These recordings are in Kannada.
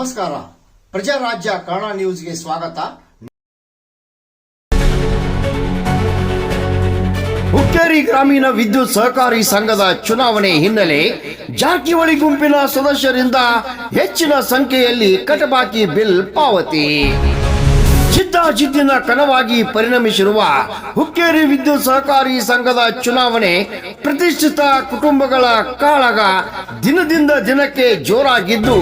ನಮಸ್ಕಾರ. ಪ್ರಜಾರಾಜ್ಯ ಕನ್ನಡ ನ್ಯೂಸ್ಗೆ ಸ್ವಾಗತ. ಹುಕ್ಕೇರಿ ಗ್ರಾಮೀಣ ವಿದ್ಯುತ್ ಸಹಕಾರಿ ಸಂಘದ ಚುನಾವಣೆ ಹಿನ್ನೆಲೆ ಜಾರಕಿಹೊಳಿ ಗುಂಪಿನ ಸದಸ್ಯರಿಂದ ಹೆಚ್ಚಿನ ಸಂಖ್ಯೆಯಲ್ಲಿ ಕಟಬಾಕಿ ಬಿಲ್ ಪಾವತಿ. ಜಿದ್ದಾಜಿದ್ದಿನ ಕನವಾಗಿ ಪರಿಣಮಿಸಿರುವ ಹುಕ್ಕೇರಿ ವಿದ್ಯುತ್ ಸಹಕಾರಿ ಸಂಘದ ಚುನಾವಣೆ ಪ್ರತಿಷ್ಠಿತ ಕುಟುಂಬಗಳ ಕಾಳಗ ದಿನದಿಂದ ದಿನಕ್ಕೆ ಜೋರಾಗಿದ್ದು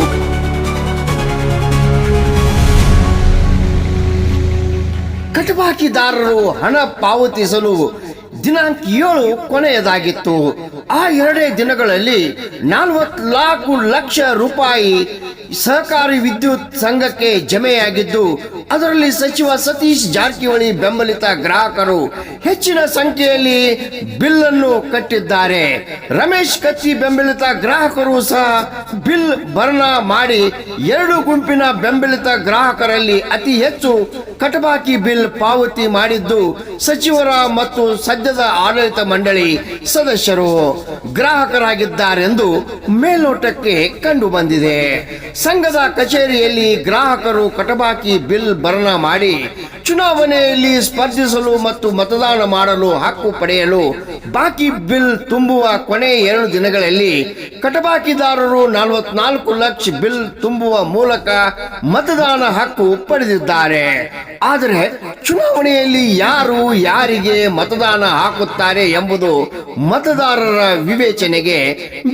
ಕಟಬಾಕಿದಾರರು ಹಣ ಪಾವತಿಸಲು ದಿನಾಂಕ ಏಳು ಕೊನೆಯದಾಗಿತ್ತು. ಆ ಎರಡೇ ದಿನಗಳಲ್ಲಿ ನಾಲ್ವತ್ನಾಲ್ಕು ಲಕ್ಷ ರೂಪಾಯಿ ಸಹಕಾರಿ ವಿದ್ಯುತ್ ಸಂಘಕ್ಕೆ ಜಮೆಯಾಗಿದ್ದು, ಅದರಲ್ಲಿ ಸಚಿವ ಸತೀಶ್ ಜಾರಕಿಹೊಳಿ ಬೆಂಬಲಿತ ಗ್ರಾಹಕರು ಹೆಚ್ಚಿನ ಸಂಖ್ಯೆಯಲ್ಲಿ ಬಿಲ್ ಅನ್ನು ಕಟ್ಟಿದ್ದಾರೆ. ರಮೇಶ್ ಕತ್ತಿ ಬೆಂಬಲಿತ ಗ್ರಾಹಕರು ಸಹ ಬಿಲ್ ಭರಣ ಮಾಡಿ ಎರಡು ಗುಂಪಿನ ಬೆಂಬಲಿತ ಗ್ರಾಹಕರಲ್ಲಿ ಅತಿ ಹೆಚ್ಚು ಕಟಬಾಕಿ ಬಿಲ್ ಪಾವತಿ ಮಾಡಿದ್ದು ಸಚಿವರ ಮತ್ತು ಸದ್ಯದ ಆಡಳಿತ ಮಂಡಳಿ ಸದಸ್ಯರು ಗ್ರಾಹಕರಾಗಿದ್ದಾರೆಂದು ಮೇಲ್ನೋಟಕ್ಕೆ ಕಂಡು ಬಂದಿದೆ ಸಂಘದ ಕಚೇರಿಯಲ್ಲಿ ಗ್ರಾಹಕರು ಕಟಬಾಕಿ ಬಿಲ್ ಭರಣ ಮಾಡಿ ಚುನಾವಣೆಯಲ್ಲಿ ಸ್ಪರ್ಧಿಸಲು ಮತ್ತು ಮತದಾನ ಮಾಡಲು ಹಕ್ಕು ಪಡೆಯಲು ಬಾಕಿ ಬಿಲ್ ತುಂಬುವ ಕೊನೆ ಎರಡು ದಿನಗಳಲ್ಲಿ ಕಟಬಾಕಿದಾರರು ನಲವತ್ನಾಲ್ಕು ಲಕ್ಷ ಬಿಲ್ ತುಂಬುವ ಮೂಲಕ ಮತದಾನ ಹಕ್ಕು ಪಡೆದಿದ್ದಾರೆ. ಆದರೆ ಚುನಾವಣೆಯಲ್ಲಿ ಯಾರು ಯಾರಿಗೆ ಮತದಾನ ಹಾಕುತ್ತಾರೆ ಎಂಬುದು ಮತದಾರರ ವಿವೇಚನೆಗೆ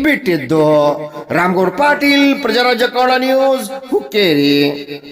ಬಿಟ್ಟಿದ್ದು. ರಾಮಗೌಡ ಪಾಟೀಲ್, ಪ್ರಜಾರಾಜ್ಯ ಕನ್ನಡ ನ್ಯೂಸ್, ಹುಕ್ಕೇರಿ.